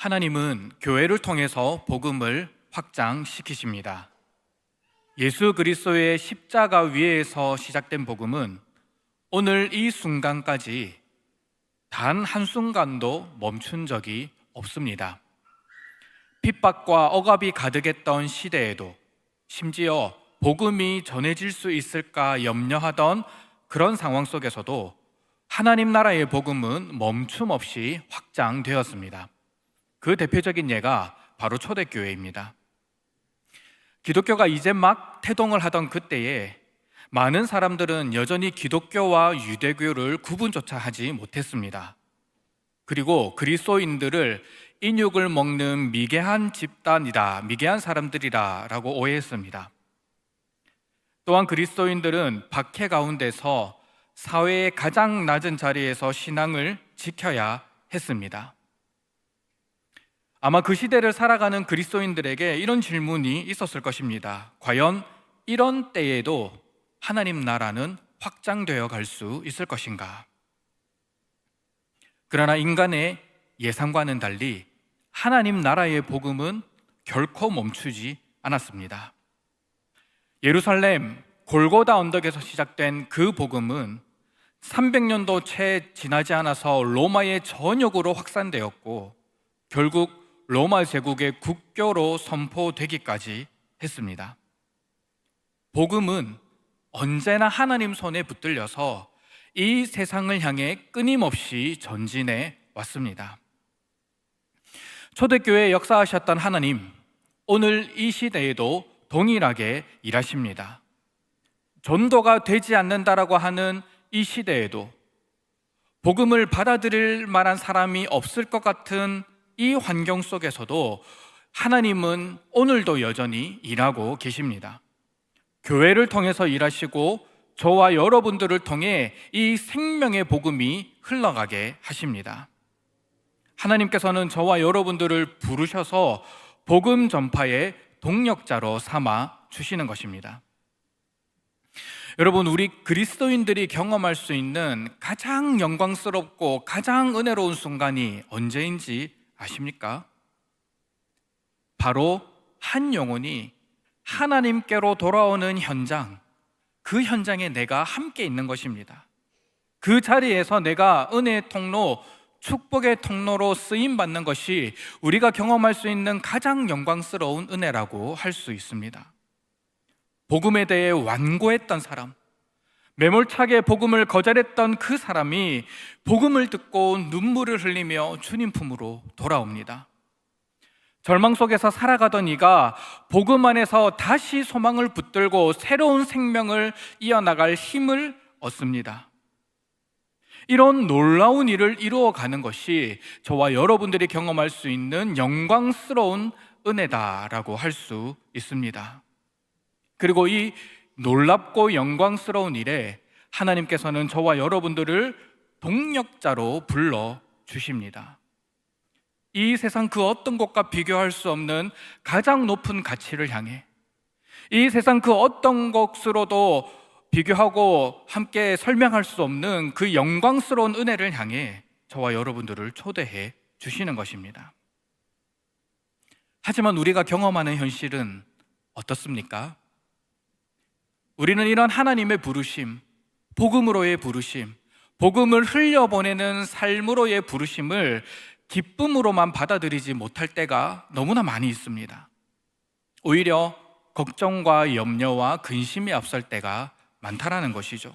하나님은 교회를 통해서 복음을 확장시키십니다. 예수 그리스도의 십자가 위에서 시작된 복음은 오늘 이 순간까지 단 한순간도 멈춘 적이 없습니다. 핍박과 억압이 가득했던 시대에도 심지어 복음이 전해질 수 있을까 염려하던 그런 상황 속에서도 하나님 나라의 복음은 멈춤 없이 확장되었습니다. 그 대표적인 예가 바로 초대교회입니다. 기독교가 이제 막 태동을 하던 그때에 많은 사람들은 여전히 기독교와 유대교를 구분조차 하지 못했습니다. 그리고 그리스도인들을 인육을 먹는 미개한 집단이다, 미개한 사람들이다라고 오해했습니다. 또한 그리스도인들은 박해 가운데서 사회의 가장 낮은 자리에서 신앙을 지켜야 했습니다. 아마 그 시대를 살아가는 그리스도인들에게 이런 질문이 있었을 것입니다. 과연 이런 때에도 하나님 나라는 확장되어 갈 수 있을 것인가? 그러나 인간의 예상과는 달리 하나님 나라의 복음은 결코 멈추지 않았습니다. 예루살렘 골고다 언덕에서 시작된 그 복음은 300년도 채 지나지 않아서 로마의 전역으로 확산되었고 결국 로마 제국의 국교로 선포되기까지 했습니다. 복음은 언제나 하나님 손에 붙들려서 이 세상을 향해 끊임없이 전진해 왔습니다. 초대교회 역사하셨던 하나님, 오늘 이 시대에도 동일하게 일하십니다. 전도가 되지 않는다라고 하는 이 시대에도 복음을 받아들일 만한 사람이 없을 것 같은 이 환경 속에서도 하나님은 오늘도 여전히 일하고 계십니다. 교회를 통해서 일하시고 저와 여러분들을 통해 이 생명의 복음이 흘러가게 하십니다. 하나님께서는 저와 여러분들을 부르셔서 복음 전파의 동력자로 삼아 주시는 것입니다. 여러분, 우리 그리스도인들이 경험할 수 있는 가장 영광스럽고 가장 은혜로운 순간이 언제인지 아십니까? 바로 한 영혼이 하나님께로 돌아오는 현장, 그 현장에 내가 함께 있는 것입니다. 그 자리에서 내가 은혜의 통로, 축복의 통로로 쓰임 받는 것이 우리가 경험할 수 있는 가장 영광스러운 은혜라고 할 수 있습니다. 복음에 대해 완고했던 사람, 매몰차게 복음을 거절했던 그 사람이 복음을 듣고 눈물을 흘리며 주님 품으로 돌아옵니다. 절망 속에서 살아가던 이가 복음 안에서 다시 소망을 붙들고 새로운 생명을 이어나갈 힘을 얻습니다. 이런 놀라운 일을 이루어가는 것이 저와 여러분들이 경험할 수 있는 영광스러운 은혜다라고 할 수 있습니다. 그리고 이 놀랍고 영광스러운 일에 하나님께서는 저와 여러분들을 동력자로 불러 주십니다. 이 세상 그 어떤 것과 비교할 수 없는 가장 높은 가치를 향해 이 세상 그 어떤 것으로도 비교하고 함께 설명할 수 없는 그 영광스러운 은혜를 향해 저와 여러분들을 초대해 주시는 것입니다. 하지만 우리가 경험하는 현실은 어떻습니까? 우리는 이런 하나님의 부르심, 복음으로의 부르심, 복음을 흘려보내는 삶으로의 부르심을 기쁨으로만 받아들이지 못할 때가 너무나 많이 있습니다. 오히려 걱정과 염려와 근심이 앞설 때가 많다라는 것이죠.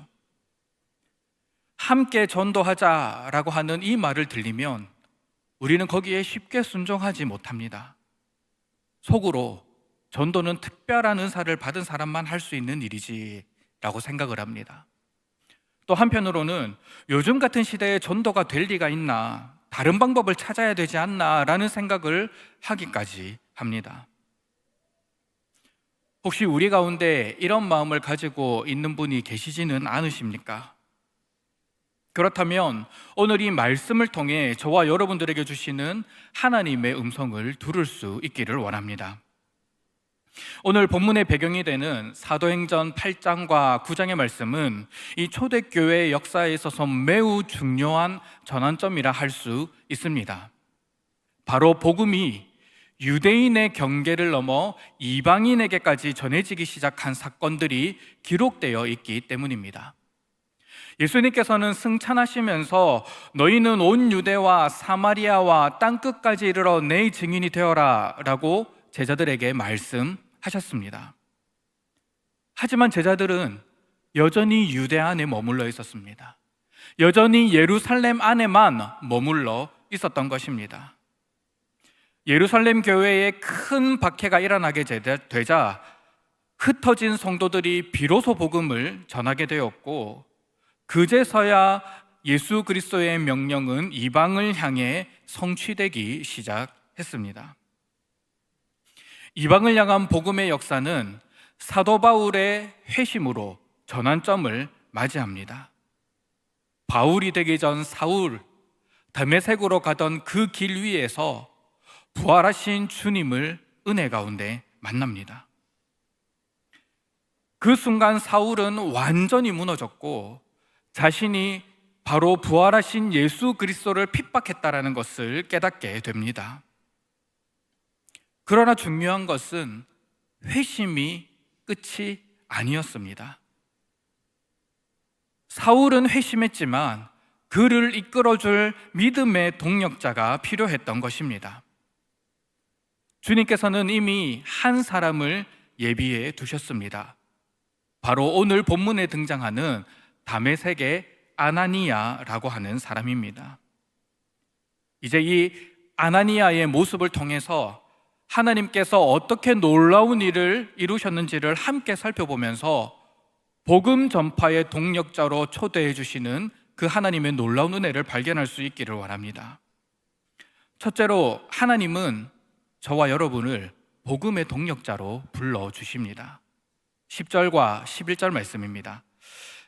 함께 전도하자라고 하는 이 말을 들리면 우리는 거기에 쉽게 순종하지 못합니다. 속으로 전도는 특별한 은사를 받은 사람만 할 수 있는 일이지라고 생각을 합니다. 또 한편으로는 요즘 같은 시대에 전도가 될 리가 있나 다른 방법을 찾아야 되지 않나라는 생각을 하기까지 합니다. 혹시 우리 가운데 이런 마음을 가지고 있는 분이 계시지는 않으십니까? 그렇다면 오늘 이 말씀을 통해 저와 여러분들에게 주시는 하나님의 음성을 들을 수 있기를 원합니다. 오늘 본문의 배경이 되는 사도행전 8장과 9장의 말씀은 이 초대교회 역사에 있어서 매우 중요한 전환점이라 할 수 있습니다. 바로 복음이 유대인의 경계를 넘어 이방인에게까지 전해지기 시작한 사건들이 기록되어 있기 때문입니다. 예수님께서는 승찬하시면서 너희는 온 유대와 사마리아와 땅 끝까지 이르러 내 증인이 되어라 라고 제자들에게 말씀 하셨습니다. 하지만 제자들은 여전히 유대 안에 머물러 있었습니다. 여전히 예루살렘 안에만 머물러 있었던 것입니다. 예루살렘 교회에 큰 박해가 일어나게 되자 흩어진 성도들이 비로소 복음을 전하게 되었고 그제서야 예수 그리스도의 명령은 이방을 향해 성취되기 시작했습니다. 이방을 향한 복음의 역사는 사도 바울의 회심으로 전환점을 맞이합니다. 바울이 되기 전 사울 담메색으로 가던 그 길 위에서 부활하신 주님을 은혜 가운데 만납니다. 그 순간 사울은 완전히 무너졌고 자신이 바로 부활하신 예수 그리스도를 핍박했다라는 것을 깨닫게 됩니다. 그러나 중요한 것은 회심이 끝이 아니었습니다. 사울은 회심했지만 그를 이끌어줄 믿음의 동력자가 필요했던 것입니다. 주님께서는 이미 한 사람을 예비해 두셨습니다. 바로 오늘 본문에 등장하는 다메섹의 아나니아라고 하는 사람입니다. 이제 이 아나니아의 모습을 통해서 하나님께서 어떻게 놀라운 일을 이루셨는지를 함께 살펴보면서 복음 전파의 동력자로 초대해 주시는 그 하나님의 놀라운 은혜를 발견할 수 있기를 원합니다. 첫째로 하나님은 저와 여러분을 복음의 동력자로 불러 주십니다. 10절과 11절 말씀입니다.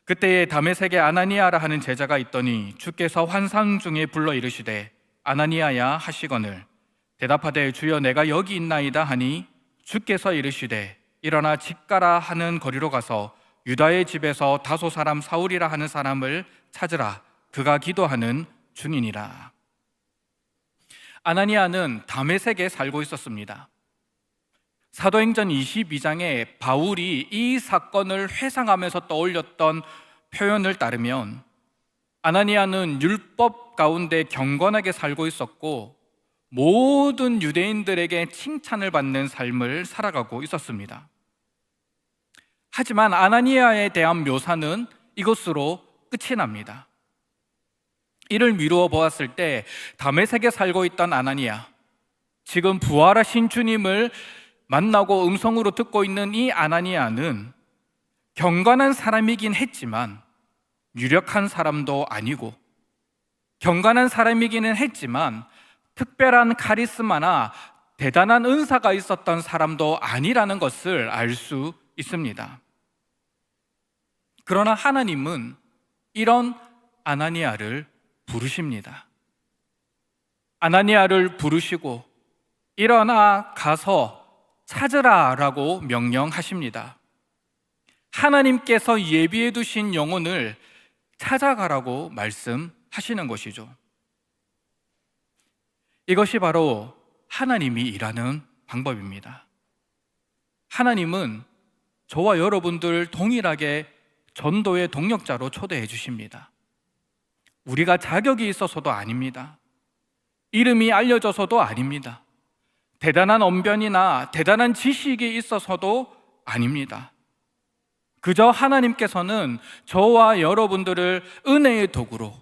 그때에 다메섹에 아나니아라 하는 제자가 있더니 주께서 환상 중에 불러 이르시되 아나니아야 하시거늘 대답하되 주여 내가 여기 있나이다 하니 주께서 이르시되 일어나 집 가라 하는 거리로 가서 유다의 집에서 다소 사람 사울이라 하는 사람을 찾으라 그가 기도하는 중이니라 아나니아는 다메섹에 살고 있었습니다. 사도행전 22장에 바울이 이 사건을 회상하면서 떠올렸던 표현을 따르면 아나니아는 율법 가운데 경건하게 살고 있었고 모든 유대인들에게 칭찬을 받는 삶을 살아가고 있었습니다. 하지만 아나니아에 대한 묘사는 이것으로 끝이 납니다. 이를 미루어 보았을 때 다메섹에 살고 있던 아나니아, 지금 부활하신 주님을 만나고 음성으로 듣고 있는 이 아나니아는 경건한 사람이긴 했지만 유력한 사람도 아니고 경건한 사람이기는 했지만 특별한 카리스마나 대단한 은사가 있었던 사람도 아니라는 것을 알 수 있습니다. 그러나 하나님은 이런 아나니아를 부르십니다. 아나니아를 부르시고 일어나 가서 찾으라 라고 명령하십니다. 하나님께서 예비해 두신 영혼을 찾아가라고 말씀하시는 것이죠. 이것이 바로 하나님이 일하는 방법입니다. 하나님은 저와 여러분들 동일하게 전도의 동력자로 초대해 주십니다. 우리가 자격이 있어서도 아닙니다. 이름이 알려져서도 아닙니다. 대단한 언변이나 대단한 지식이 있어서도 아닙니다. 그저 하나님께서는 저와 여러분들을 은혜의 도구로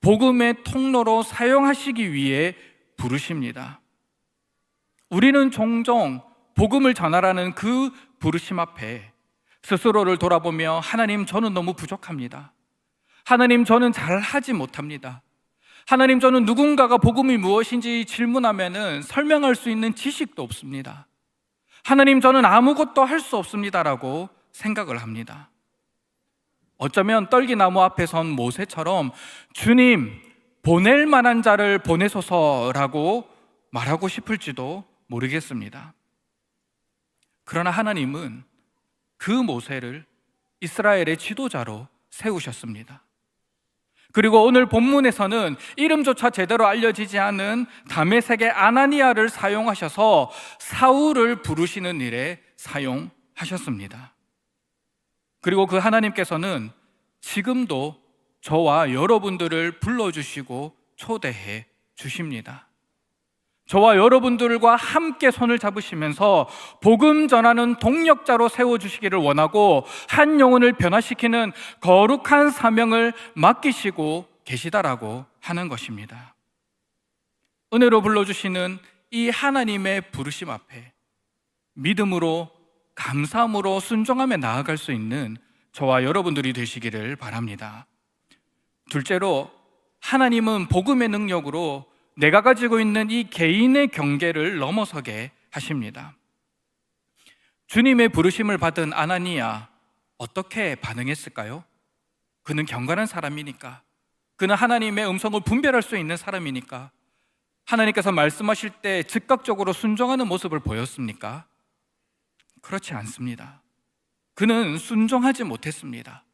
복음의 통로로 사용하시기 위해 부르십니다. 우리는 종종 복음을 전하라는 그 부르심 앞에 스스로를 돌아보며 하나님 저는 너무 부족합니다. 하나님 저는 잘 하지 못합니다. 하나님 저는 누군가가 복음이 무엇인지 질문하면은 설명할 수 있는 지식도 없습니다. 하나님 저는 아무것도 할 수 없습니다라고 생각을 합니다. 어쩌면 떨기나무 앞에 선 모세처럼 주님 보낼 만한 자를 보내소서라고 말하고 싶을지도 모르겠습니다. 그러나 하나님은 그 모세를 이스라엘의 지도자로 세우셨습니다. 그리고 오늘 본문에서는 이름조차 제대로 알려지지 않은 다메섹의 아나니아를 사용하셔서 사울을 부르시는 일에 사용하셨습니다. 그리고 그 하나님께서는 지금도 저와 여러분들을 불러주시고 초대해 주십니다. 저와 여러분들과 함께 손을 잡으시면서 복음 전하는 동력자로 세워주시기를 원하고 한 영혼을 변화시키는 거룩한 사명을 맡기시고 계시다라고 하는 것입니다. 은혜로 불러주시는 이 하나님의 부르심 앞에 믿음으로 감사함으로 순종하며 나아갈 수 있는 저와 여러분들이 되시기를 바랍니다. 둘째로 하나님은 복음의 능력으로 내가 가지고 있는 이 개인의 경계를 넘어서게 하십니다. 주님의 부르심을 받은 아나니아 어떻게 반응했을까요? 그는 경건한 사람이니까. 그는 하나님의 음성을 분별할 수 있는 사람이니까. 하나님께서 말씀하실 때 즉각적으로 순종하는 모습을 보였습니까? 그렇지 않습니다. 그는 순종하지 못했습니다.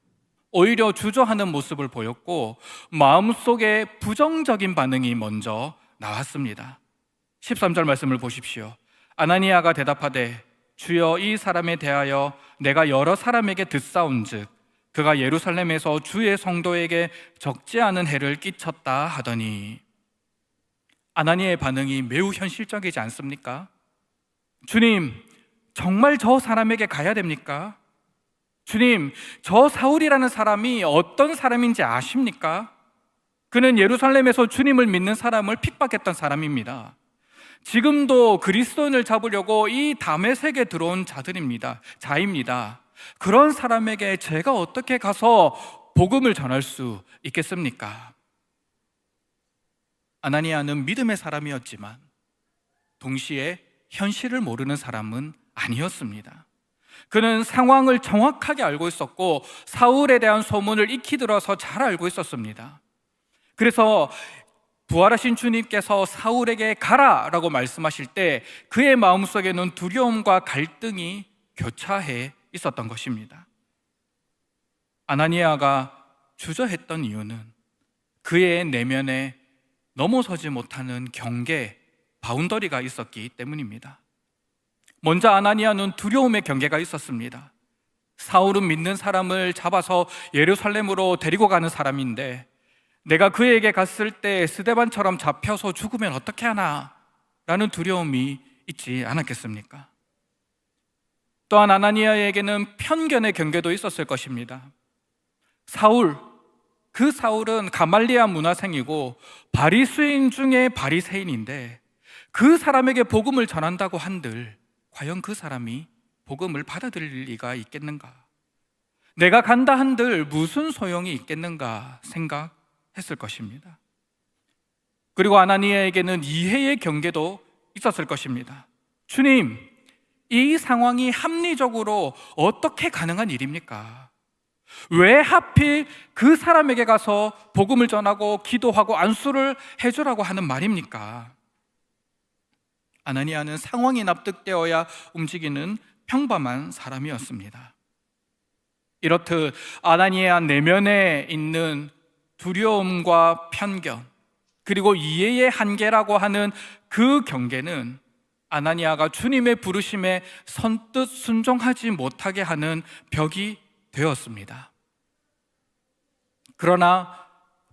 오히려 주저하는 모습을 보였고 마음속에 부정적인 반응이 먼저 나왔습니다. 13절 말씀을 보십시오. 아나니아가 대답하되 주여 이 사람에 대하여 내가 여러 사람에게 듣사온즉 그가 예루살렘에서 주의 성도에게 적지 않은 해를 끼쳤다 하더니 아나니아의 반응이 매우 현실적이지 않습니까? 주님, 정말 저 사람에게 가야 됩니까? 주님, 저 사울이라는 사람이 어떤 사람인지 아십니까? 그는 예루살렘에서 주님을 믿는 사람을 핍박했던 사람입니다. 지금도 그리스도인을 잡으려고 이 담에색에 들어온 자들입니다. 자입니다. 그런 사람에게 제가 어떻게 가서 복음을 전할 수 있겠습니까? 아나니아는 믿음의 사람이었지만 동시에 현실을 모르는 사람은 아니었습니다. 그는 상황을 정확하게 알고 있었고 사울에 대한 소문을 익히 들어서 잘 알고 있었습니다. 그래서 부활하신 주님께서 사울에게 가라라고 말씀하실 때 그의 마음속에는 두려움과 갈등이 교차해 있었던 것입니다. 아나니아가 주저했던 이유는 그의 내면에 넘어서지 못하는 경계, 바운더리가 있었기 때문입니다. 먼저 아나니아는 두려움의 경계가 있었습니다. 사울은 믿는 사람을 잡아서 예루살렘으로 데리고 가는 사람인데 내가 그에게 갔을 때 스데반처럼 잡혀서 죽으면 어떻게 하나? 라는 두려움이 있지 않았겠습니까? 또한 아나니아에게는 편견의 경계도 있었을 것입니다. 사울, 그 사울은 가말리아 문화생이고 바리수인 중에 바리새인인데 그 사람에게 복음을 전한다고 한들 과연 그 사람이 복음을 받아들일 리가 있겠는가? 내가 간다 한들 무슨 소용이 있겠는가 생각했을 것입니다. 그리고 아나니아에게는 이해의 경계도 있었을 것입니다. 주님, 이 상황이 합리적으로 어떻게 가능한 일입니까? 왜 하필 그 사람에게 가서 복음을 전하고 기도하고 안수를 해주라고 하는 말입니까? 아나니아는 상황이 납득되어야 움직이는 평범한 사람이었습니다. 이렇듯 아나니아 내면에 있는 두려움과 편견, 그리고 이해의 한계라고 하는 그 경계는 아나니아가 주님의 부르심에 선뜻 순종하지 못하게 하는 벽이 되었습니다. 그러나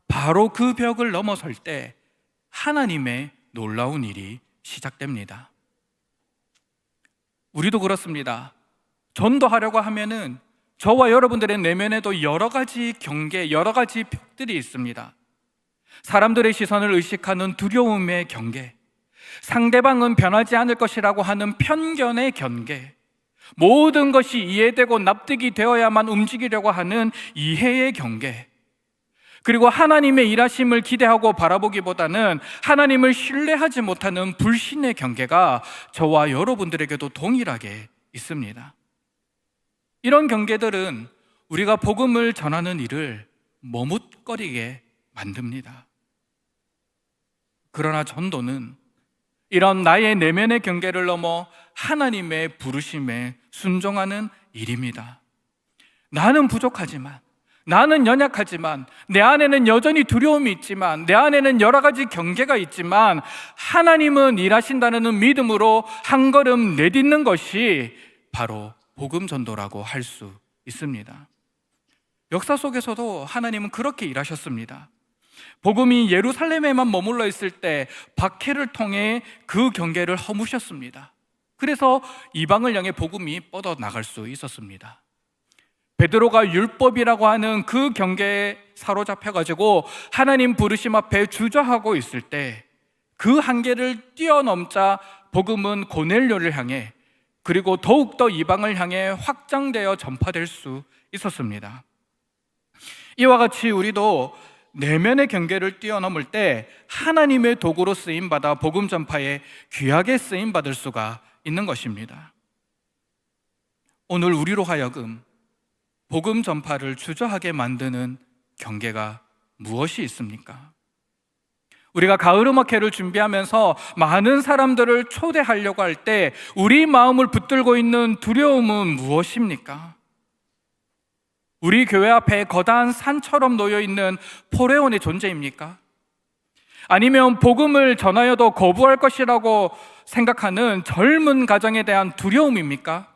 바로 그 벽을 넘어설 때 하나님의 놀라운 일이 시작됩니다. 우리도 그렇습니다. 전도하려고 하면은 저와 여러분들의 내면에도 여러 가지 경계, 여러 가지 벽들이 있습니다. 사람들의 시선을 의식하는 두려움의 경계, 상대방은 변하지 않을 것이라고 하는 편견의 경계, 모든 것이 이해되고 납득이 되어야만 움직이려고 하는 이해의 경계, 그리고 하나님의 일하심을 기대하고 바라보기보다는 하나님을 신뢰하지 못하는 불신의 경계가 저와 여러분들에게도 동일하게 있습니다. 이런 경계들은 우리가 복음을 전하는 일을 머뭇거리게 만듭니다. 그러나 전도는 이런 나의 내면의 경계를 넘어 하나님의 부르심에 순종하는 일입니다. 나는 부족하지만 나는 연약하지만 내 안에는 여전히 두려움이 있지만 내 안에는 여러 가지 경계가 있지만 하나님은 일하신다는 믿음으로 한 걸음 내딛는 것이 바로 복음 전도라고 할 수 있습니다. 역사 속에서도 하나님은 그렇게 일하셨습니다. 복음이 예루살렘에만 머물러 있을 때 박해를 통해 그 경계를 허무셨습니다. 그래서 이방을 향해 복음이 뻗어 나갈 수 있었습니다. 베드로가 율법이라고 하는 그 경계에 사로잡혀 가지고 하나님 부르심 앞에 주저하고 있을 때 그 한계를 뛰어넘자 복음은 고넬료를 향해 그리고 더욱더 이방을 향해 확장되어 전파될 수 있었습니다. 이와 같이 우리도 내면의 경계를 뛰어넘을 때 하나님의 도구로 쓰임 받아 복음 전파에 귀하게 쓰임 받을 수가 있는 것입니다. 오늘 우리로 하여금 복음 전파를 주저하게 만드는 경계가 무엇이 있습니까? 우리가 가을 음악회를 준비하면서 많은 사람들을 초대하려고 할 때 우리 마음을 붙들고 있는 두려움은 무엇입니까? 우리 교회 앞에 거대한 산처럼 놓여 있는 포레온의 존재입니까? 아니면 복음을 전하여도 거부할 것이라고 생각하는 젊은 가정에 대한 두려움입니까?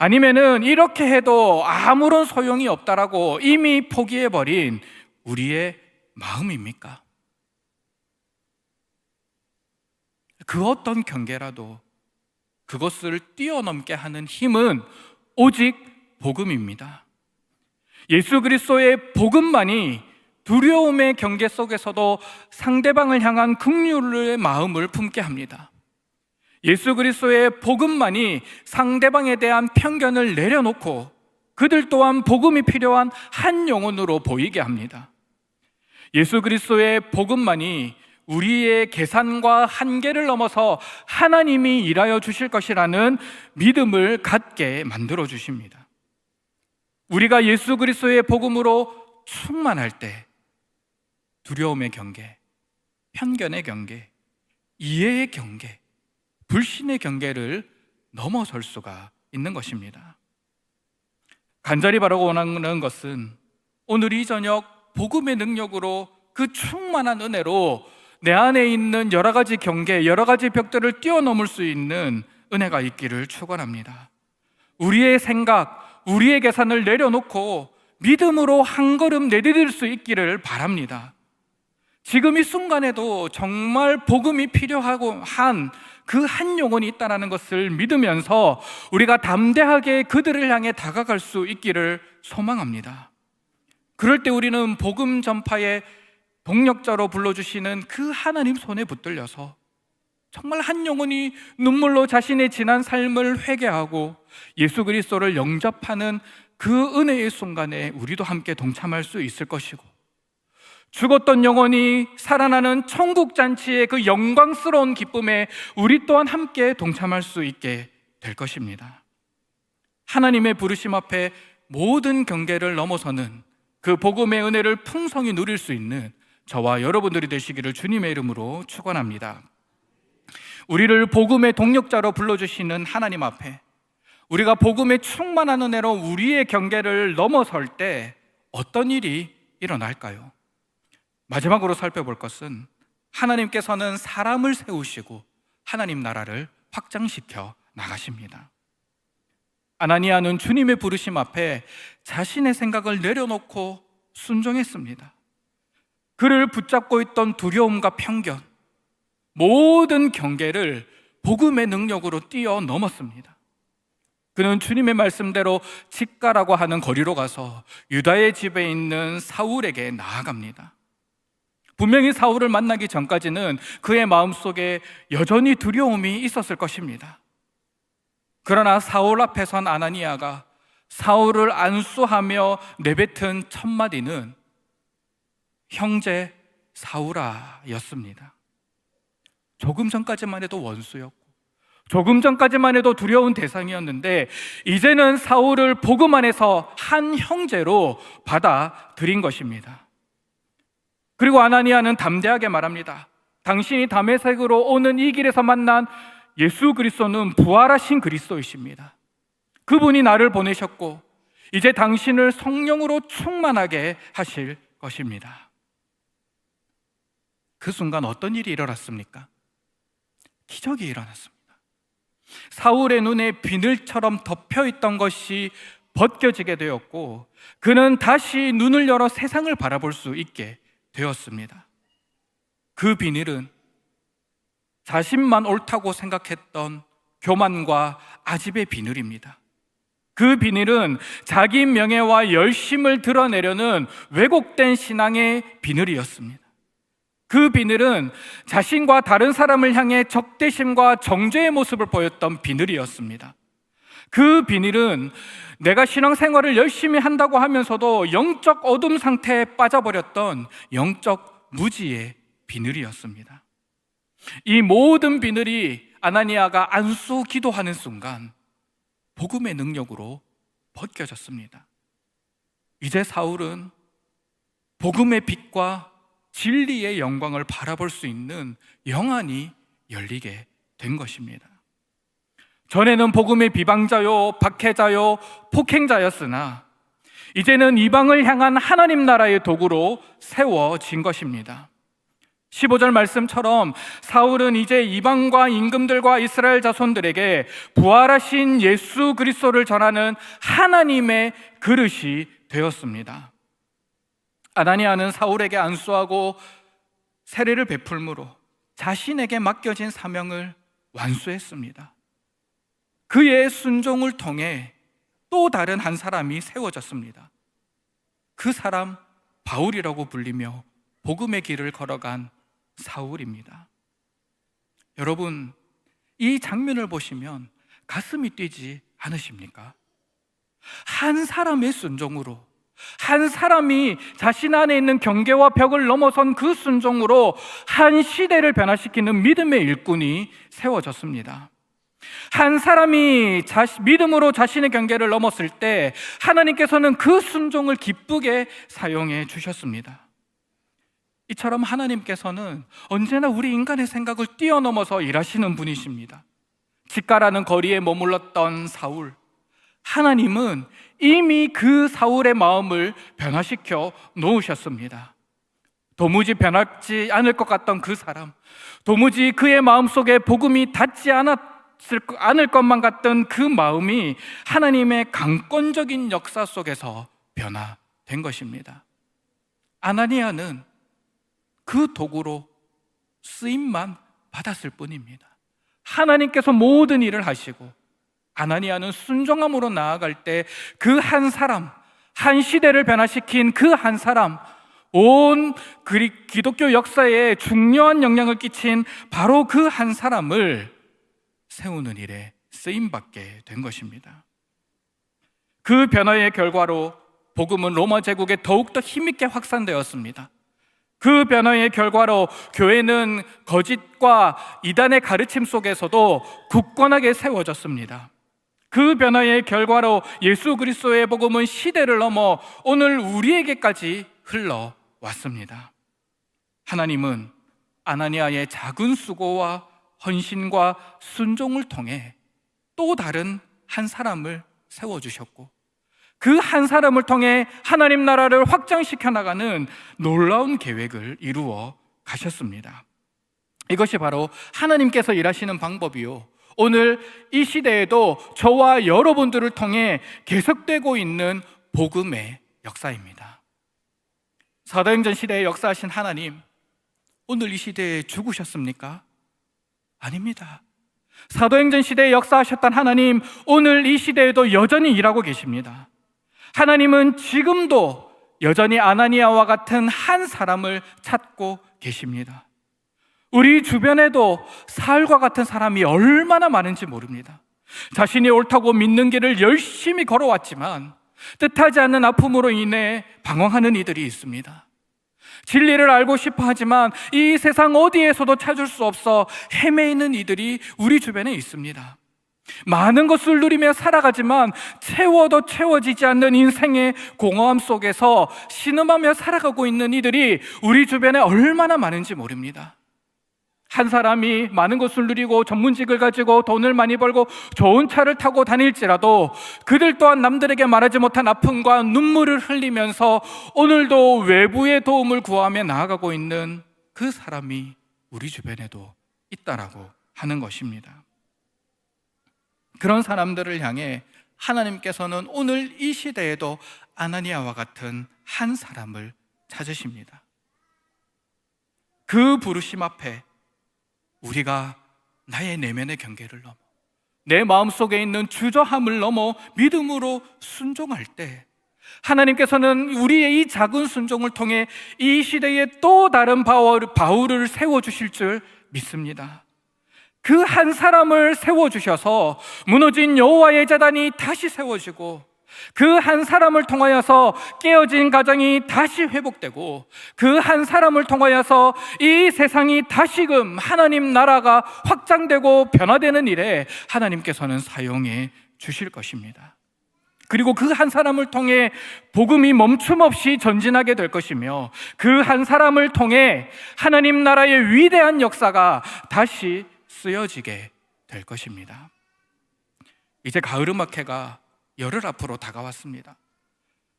아니면은 이렇게 해도 아무런 소용이 없다라고 이미 포기해버린 우리의 마음입니까? 그 어떤 경계라도 그것을 뛰어넘게 하는 힘은 오직 복음입니다. 예수 그리스도의 복음만이 두려움의 경계 속에서도 상대방을 향한 긍휼의 마음을 품게 합니다. 예수 그리스도의 복음만이 상대방에 대한 편견을 내려놓고 그들 또한 복음이 필요한 한 영혼으로 보이게 합니다. 예수 그리스도의 복음만이 우리의 계산과 한계를 넘어서 하나님이 일하여 주실 것이라는 믿음을 갖게 만들어 주십니다. 우리가 예수 그리스도의 복음으로 충만할 때 두려움의 경계, 편견의 경계, 이해의 경계, 불신의 경계를 넘어설 수가 있는 것입니다. 간절히 바라고 원하는 것은 오늘 이 저녁 복음의 능력으로 그 충만한 은혜로 내 안에 있는 여러 가지 경계, 여러 가지 벽들을 뛰어넘을 수 있는 은혜가 있기를 축원합니다. 우리의 생각, 우리의 계산을 내려놓고 믿음으로 한 걸음 내디딜 수 있기를 바랍니다. 지금 이 순간에도 정말 복음이 필요하고 한 그 한 영혼이 있다는 것을 믿으면서 우리가 담대하게 그들을 향해 다가갈 수 있기를 소망합니다. 그럴 때 우리는 복음 전파의 동력자로 불러주시는 그 하나님 손에 붙들려서 정말 한 영혼이 눈물로 자신의 지난 삶을 회개하고 예수 그리스도를 영접하는 그 은혜의 순간에 우리도 함께 동참할 수 있을 것이고 죽었던 영혼이 살아나는 천국 잔치의 그 영광스러운 기쁨에 우리 또한 함께 동참할 수 있게 될 것입니다. 하나님의 부르심 앞에 모든 경계를 넘어서는 그 복음의 은혜를 풍성히 누릴 수 있는 저와 여러분들이 되시기를 주님의 이름으로 축원합니다. 우리를 복음의 동력자로 불러주시는 하나님 앞에 우리가 복음의 충만한 은혜로 우리의 경계를 넘어설 때 어떤 일이 일어날까요? 마지막으로 살펴볼 것은 하나님께서는 사람을 세우시고 하나님 나라를 확장시켜 나가십니다. 아나니아는 주님의 부르심 앞에 자신의 생각을 내려놓고 순종했습니다. 그를 붙잡고 있던 두려움과 편견, 모든 경계를 복음의 능력으로 뛰어넘었습니다. 그는 주님의 말씀대로 직가라고 하는 거리로 가서 유다의 집에 있는 사울에게 나아갑니다. 분명히 사울을 만나기 전까지는 그의 마음속에 여전히 두려움이 있었을 것입니다. 그러나 사울 앞에 선 아나니아가 사울을 안수하며 내뱉은 첫 마디는 형제 사울아였습니다. 조금 전까지만 해도 원수였고 조금 전까지만 해도 두려운 대상이었는데 이제는 사울을 복음 안에서 한 형제로 받아들인 것입니다. 그리고 아나니아는 담대하게 말합니다. 당신이 담에색으로 오는 이 길에서 만난 예수 그리스도는 부활하신 그리스도이십니다. 그분이 나를 보내셨고 이제 당신을 성령으로 충만하게 하실 것입니다. 그 순간 어떤 일이 일어났습니까? 기적이 일어났습니다. 사울의 눈에 비늘처럼 덮여 있던 것이 벗겨지게 되었고 그는 다시 눈을 열어 세상을 바라볼 수 있게 되었습니다. 그 비늘은 자신만 옳다고 생각했던 교만과 아집의 비늘입니다. 그 비늘은 자기 명예와 열심을 드러내려는 왜곡된 신앙의 비늘이었습니다. 그 비늘은 자신과 다른 사람을 향해 적대심과 정죄의 모습을 보였던 비늘이었습니다. 그 비늘은 내가 신앙생활을 열심히 한다고 하면서도 영적 어둠 상태에 빠져버렸던 영적 무지의 비늘이었습니다. 이 모든 비늘이 아나니아가 안수 기도하는 순간 복음의 능력으로 벗겨졌습니다. 이제 사울은 복음의 빛과 진리의 영광을 바라볼 수 있는 영안이 열리게 된 것입니다. 전에는 복음의 비방자요, 박해자요, 폭행자였으나 이제는 이방을 향한 하나님 나라의 도구로 세워진 것입니다. 15절 말씀처럼 사울은 이제 이방과 임금들과 이스라엘 자손들에게 부활하신 예수 그리스도를 전하는 하나님의 그릇이 되었습니다. 아나니아는 사울에게 안수하고 세례를 베풀므로 자신에게 맡겨진 사명을 완수했습니다. 그의 순종을 통해 또 다른 한 사람이 세워졌습니다. 그 사람 바울이라고 불리며 복음의 길을 걸어간 사울입니다. 여러분, 이 장면을 보시면 가슴이 뛰지 않으십니까? 한 사람의 순종으로, 한 사람이 자신 안에 있는 경계와 벽을 넘어선 그 순종으로 한 시대를 변화시키는 믿음의 일꾼이 세워졌습니다. 한 사람이 자시, 믿음으로 자신의 경계를 넘었을 때 하나님께서는 그 순종을 기쁘게 사용해 주셨습니다. 이처럼 하나님께서는 언제나 우리 인간의 생각을 뛰어넘어서 일하시는 분이십니다. 집가라는 거리에 머물렀던 사울. 하나님은 이미 그 사울의 마음을 변화시켜 놓으셨습니다. 도무지 변하지 않을 것 같던 그 사람, 도무지 그의 마음 속에 복음이 닿지 않았을, 않을 것만 같던 그 마음이 하나님의 강권적인 역사 속에서 변화된 것입니다. 아나니아는 그 도구로 쓰임만 받았을 뿐입니다. 하나님께서 모든 일을 하시고 아나니아는 순종함으로 나아갈 때 그 한 사람, 한 시대를 변화시킨 그 한 사람, 온 기독교 역사에 중요한 영향을 끼친 바로 그 한 사람을 세우는 일에 쓰임받게 된 것입니다. 그 변화의 결과로 복음은 로마 제국에 더욱더 힘있게 확산되었습니다. 그 변화의 결과로 교회는 거짓과 이단의 가르침 속에서도 굳건하게 세워졌습니다. 그 변화의 결과로 예수 그리스도의 복음은 시대를 넘어 오늘 우리에게까지 흘러왔습니다. 하나님은 아나니아의 작은 수고와 헌신과 순종을 통해 또 다른 한 사람을 세워주셨고 그 한 사람을 통해 하나님 나라를 확장시켜 나가는 놀라운 계획을 이루어 가셨습니다. 이것이 바로 하나님께서 일하시는 방법이요. 오늘 이 시대에도 저와 여러분들을 통해 계속되고 있는 복음의 역사입니다. 사도행전 시대에 역사하신 하나님, 오늘 이 시대에 죽으셨습니까? 아닙니다. 사도행전 시대에 역사하셨던 하나님, 오늘 이 시대에도 여전히 일하고 계십니다. 하나님은 지금도 여전히 아나니아와 같은 한 사람을 찾고 계십니다. 우리 주변에도 사울과 같은 사람이 얼마나 많은지 모릅니다. 자신이 옳다고 믿는 길을 열심히 걸어왔지만 뜻하지 않는 아픔으로 인해 방황하는 이들이 있습니다. 진리를 알고 싶어 하지만 이 세상 어디에서도 찾을 수 없어 헤매이는 이들이 우리 주변에 있습니다. 많은 것을 누리며 살아가지만 채워도 채워지지 않는 인생의 공허함 속에서 신음하며 살아가고 있는 이들이 우리 주변에 얼마나 많은지 모릅니다. 한 사람이 많은 것을 누리고 전문직을 가지고 돈을 많이 벌고 좋은 차를 타고 다닐지라도 그들 또한 남들에게 말하지 못한 아픔과 눈물을 흘리면서 오늘도 외부의 도움을 구하며 나아가고 있는 그 사람이 우리 주변에도 있다라고 하는 것입니다. 그런 사람들을 향해 하나님께서는 오늘 이 시대에도 아나니아와 같은 한 사람을 찾으십니다. 그 부르심 앞에 우리가 나의 내면의 경계를 넘어 내 마음속에 있는 주저함을 넘어 믿음으로 순종할 때 하나님께서는 우리의 이 작은 순종을 통해 이 시대에 또 다른 바울, 바울을 세워주실 줄 믿습니다. 그 한 사람을 세워주셔서 무너진 여호와의 재단이 다시 세워지고 그 한 사람을 통하여서 깨어진 가정이 다시 회복되고 그 한 사람을 통하여서 이 세상이 다시금 하나님 나라가 확장되고 변화되는 일에 하나님께서는 사용해 주실 것입니다. 그리고 그 한 사람을 통해 복음이 멈춤없이 전진하게 될 것이며 그 한 사람을 통해 하나님 나라의 위대한 역사가 다시 쓰여지게 될 것입니다. 이제 가을 음악회가 열흘 앞으로 다가왔습니다.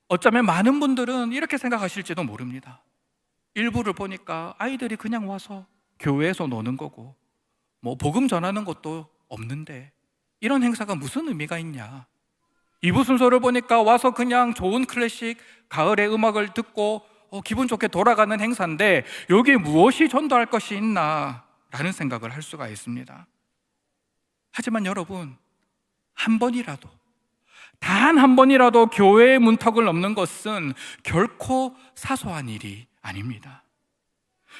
어쩌면 많은 분들은 이렇게 생각하실지도 모릅니다. 일부를 보니까 아이들이 그냥 와서 교회에서 노는 거고, 뭐 복음 전하는 것도 없는데 이런 행사가 무슨 의미가 있냐? 이부 순서를 보니까 와서 그냥 좋은 클래식 가을의 음악을 듣고 어, 기분 좋게 돌아가는 행사인데 여기에 무엇이 전도할 것이 있나? 라는 생각을 할 수가 있습니다. 하지만 여러분, 한 번이라도, 단 한 번이라도 교회의 문턱을 넘는 것은 결코 사소한 일이 아닙니다.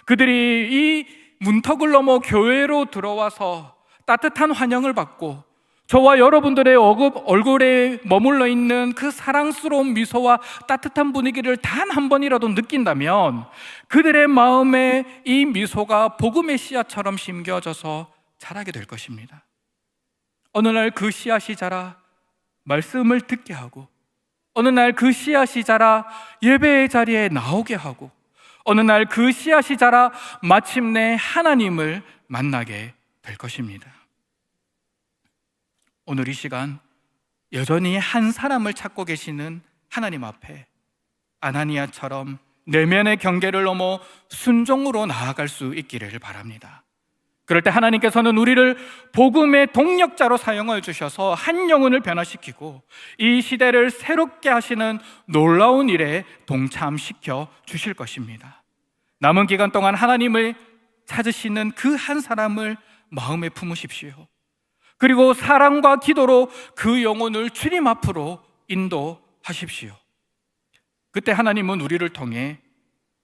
그들이 이 문턱을 넘어 교회로 들어와서 따뜻한 환영을 받고 저와 여러분들의 얼굴에 머물러 있는 그 사랑스러운 미소와 따뜻한 분위기를 단 한 번이라도 느낀다면 그들의 마음에 이 미소가 복음의 씨앗처럼 심겨져서 자라게 될 것입니다. 어느 날 그 씨앗이 자라 말씀을 듣게 하고 어느 날 그 씨앗이 자라 예배의 자리에 나오게 하고 어느 날 그 씨앗이 자라 마침내 하나님을 만나게 될 것입니다. 오늘 이 시간 여전히 한 사람을 찾고 계시는 하나님 앞에 아나니아처럼 내면의 경계를 넘어 순종으로 나아갈 수 있기를 바랍니다. 그럴 때 하나님께서는 우리를 복음의 동력자로 사용하여 주셔서 한 영혼을 변화시키고 이 시대를 새롭게 하시는 놀라운 일에 동참시켜 주실 것입니다. 남은 기간 동안 하나님을 찾으시는 그 한 사람을 마음에 품으십시오. 그리고 사랑과 기도로 그 영혼을 주님 앞으로 인도하십시오. 그때 하나님은 우리를 통해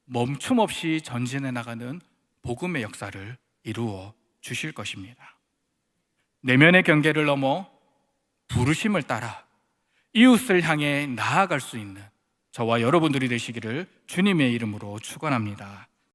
멈춤 없이 전진해 나가는 복음의 역사를 이루어 주실 것입니다. 내면의 경계를 넘어 부르심을 따라 이웃을 향해 나아갈 수 있는 저와 여러분들이 되시기를 주님의 이름으로 축원합니다.